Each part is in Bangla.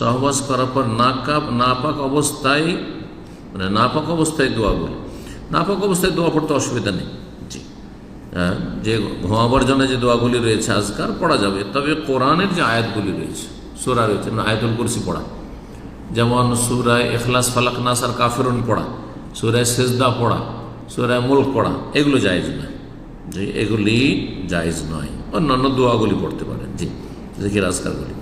সহবাস করার পর নাকাপ নাপাক অবস্থায় মানে নাপাক অবস্থায় দোয়া বলি নাপাক অবস্থায় দোয়া পড়তে অসুবিধা নেই। জি। হ্যাঁ, যে ঘুমাবার জন্য যে দোয়াগুলি রয়েছে আজকার পড়া যাবে তবে কোরআনের যে আয়াতগুলি রয়েছে সুরা রয়েছে আয়াতুল কুরসি পড়া। যেমন সুরায় এখলাস ফালাক নাস আর কাফেরুন পড়া সুরায় সেজদা পড়া সুরায় মুল্ক পড়া এগুলো জায়েজ নয় জি এগুলি জায়েজ নয়। অন্যান্য দোয়াগুলি পড়তে পারেন। জি জিকির আজকারগুলি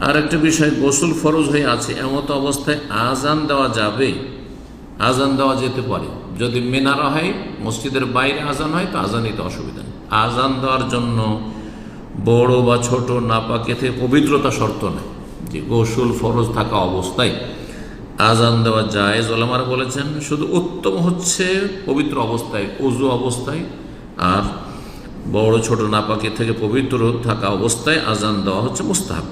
আর একটা বিষয়, গোসল ফরজ হয়ে আছে, এমতো অবস্থায় আজান দেওয়া যাবে? আজান দেওয়া যেতে পারে। যদি মেনারা হয়, মসজিদের বাইরে আজান হয়, তো আজানিতে অসুবিধা নেই। আজান দেওয়ার জন্য বড় বা ছোট নাপাকে থেকে পবিত্রতা শর্ত নেই, যে গোসল ফরজ থাকা অবস্থায় আজান দেওয়া যায় ওলামারা বলেছেন, শুধু উত্তম হচ্ছে পবিত্র অবস্থায় উজু অবস্থায়, আর বড় ছোট নাপাকে থেকে পবিত্র থাকা অবস্থায় আজান দেওয়া হচ্ছে মুস্তাহাব।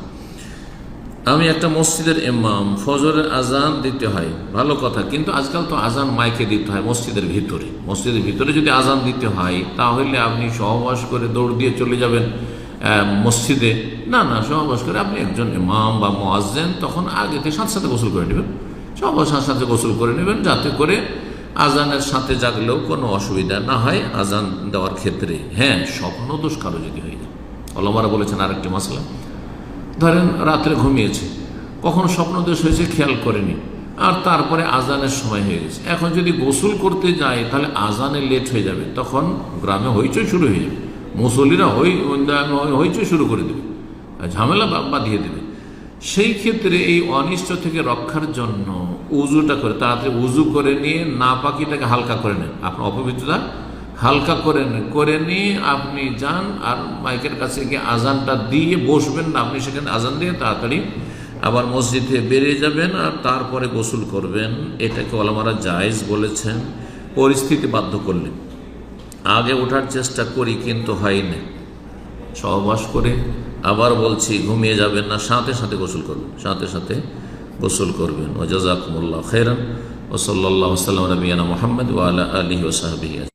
আমি একটা মসজিদের ইমাম, ফজরের আজান দিতে হয়। ভালো কথা, কিন্তু আজকাল তো আজান মাইকে দিতে হয় মসজিদের ভিতরে। মসজিদের ভিতরে যদি আজান দিতে হয়, তাহলে আপনি সহবাস করে দৌড় দিয়ে চলে যাবেন মসজিদে। না না, সহবাস করে আপনি একজন ইমাম বা মোয়াজ্জেন, তখন আগে থেকে সাথে সাথে গোসল করে নেবেন। সহবাস সাথে সাথে গোসল করে নেবেন, যাতে করে আজানের সাথে জাগলেও কোনো অসুবিধা না হয় আজান দেওয়ার ক্ষেত্রে। হ্যাঁ স্বপ্ন দোষ কারও যদি হয়ে যায়। অলমারা বলেছেন আরেকটি মশলা ধরেন রাত্রে ঘুমিয়েছে। কখন স্বপ্নদোষ হয়েছে, খেয়াল করেনি। আর তারপরে আজানের সময় হয়ে গেছে। এখন যদি গোসল করতে যায়, তাহলে আজানে লেট হয়ে যাবে। তখন গ্রামে হইচই শুরু হয়ে যাবে। মুসল্লিরা হই হইচই শুরু করে দেবে। ঝামেলা বাঁধিয়ে দেবে। সেই ক্ষেত্রে এই অনিষ্ট থেকে রক্ষার জন্য উজুটা করে, তাড়াতাড়ি উজু করে নিয়ে না পাখিটাকে হালকা করে নেন। আপনার অপবিত্রতা হালকা করে নেন করে নিয়ে আপনি যান, আর মাইকের কাছে গিয়ে আজানটা দিয়ে বসবেন না। আপনি সেখানে আজান দিয়ে তাড়াতাড়ি আবার মসজিদে বেরিয়ে যাবেন আর তারপরে গোসল করবেন। এটাকে ওলামারা জায়েজ বলেছেন। পরিস্থিতি বাধ্য করলে। আগে ওঠার চেষ্টা করি, কিন্তু হয়নি। সহবাস করে আবার বলছি, ঘুমিয়ে যাবেন না, সাথে সাথে গোসল করবেন, সাথে সাথে গোসল করবেন। ও জাজাকুমুল্লাহ খেরান ও সাল্লাহ সাল্লাম রবিয়ানা মোহাম্মদ ওয়ালা আলী ওসাহাবি